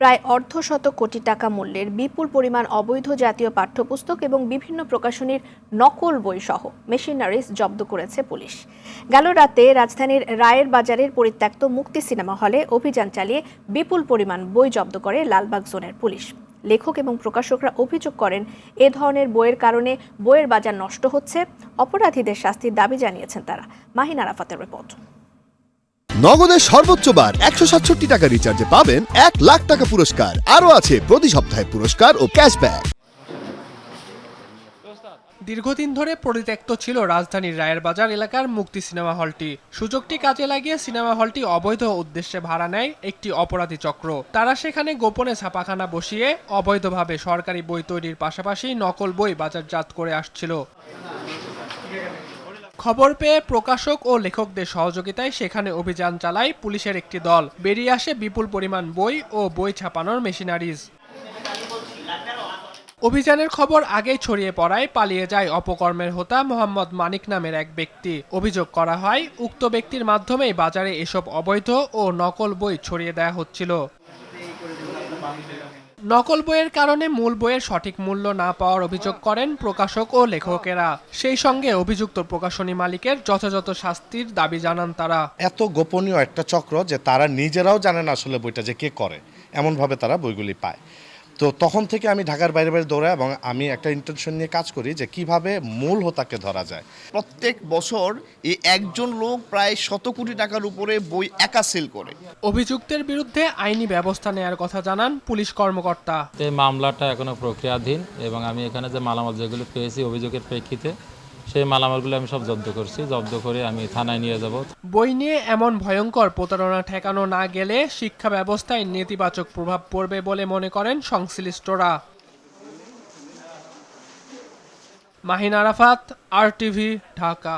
প্রায় অর্ধশত কোটি টাকা মূল্যের বিপুল পরিমাণ অবৈধ জাতীয় পাঠ্যপুস্তক এবং বিভিন্ন প্রকাশনীর নকল বই সহ মেশিনারিজ জব্দ করেছে পুলিশ। গেল রাতে রাজধানীর রায়ের বাজারের পরিত্যক্ত মুক্তি সিনেমা হলে অভিযান চালিয়ে বিপুল পরিমাণ বই জব্দ করে লালবাগ জোনের পুলিশ। লেখক এবং প্রকাশকরা অভিযোগ করেন, এ ধরনের বইয়ের কারণে বইয়ের বাজার নষ্ট হচ্ছে, অপরাধীদের শাস্তির দাবি জানিয়েছেন তারা। মাহিন আরাফাতের রিপোর্ট। নগদের সর্বোচ্চ বার একশো সাতষট্টি টাকা রিচার্জে পাবেন এক লাখ টাকা পুরস্কার। আরও আছে প্রতি সপ্তাহে পুরস্কার ও ক্যাশব্যাক দীর্ঘদিন ধরে পরিত্যক্ত ছিল রাজধানীর রায়ের বাজার এলাকার মুক্তি সিনেমা হলটি। সুযোগটি কাজে লাগিয়ে সিনেমা হলটি অবৈধ উদ্দেশ্যে ভাড়া নেয় একটি অপরাধী চক্র। তারা সেখানে গোপনে ছাপাখানা বসিয়ে অবৈধভাবে সরকারি বই তৈরির পাশাপাশি নকল বই বাজারজাত করে আসছিল। খবর পেয়ে প্রকাশক ও লেখকদের সহযোগিতায় সেখানে অভিযান চালায় পুলিশের একটি দল। বেরিয়ে আসে বিপুল পরিমাণ বই ও বই ছাপানোর মেশিনারিজ। অভিযানের খবর আগেই ছড়িয়ে পড়ায় পালিয়ে যায় অপকর্মের হোতা মোহাম্মদ মানিক নামের এক ব্যক্তি। অভিযোগ করা হয়, উক্ত ব্যক্তির মাধ্যমেই বাজারে এসব অবৈধ ও নকল বই ছড়িয়ে দেয়া হচ্ছিল। নকল বইয়ের কারণে মূল বইয়ের সঠিক মূল্য না পাওয়ার অভিযোগ করেন প্রকাশক ও লেখকেরা। সেই সঙ্গে অভিযুক্ত প্রকাশনী মালিকের যথাযথ শাস্তির দাবি জানান তারা। এত গোপনীয় একটা চক্র যে তারা নিজেরাও জানেন আসলে বইটা যে কে করে। এমনভাবে তারা বইগুলি পায়। তো তখন থেকে আমি ঢাকার বাইরে বাইরে দৌড়াই এবং আমি একটা ইন্টেনশন নিয়ে কাজ করি যে কীভাবে মূল হোতাকে ধরা যায়। প্রত্যেক বছর এই একজন লোক প্রায় শত কোটি টাকার উপরে বই একা সেল করে। অভিযুক্তের বিরুদ্ধে আইনি ব্যবস্থা নেয়ার কথা জানান পুলিশ কর্মকর্তা। এই মামলাটা এখনও প্রক্রিয়াধীন এবং আমি এখানে যে মালামাল যেগুলো পেয়েছি অভিযোগের প্রেক্ষিতে সেই মালামালগুলো আমি সব জব্দ করছি। জব্দ করে আমি থানায় নিয়ে যাব। বই নিয়ে এমন ভয়ঙ্কর প্রতারণা ঠেকানো না গেলে শিক্ষা ব্যবস্থায় নেতিবাচক প্রভাব পড়বে বলে মনে করেন সংশ্লিষ্টরা। Mahin Arafat R TV Dhaka.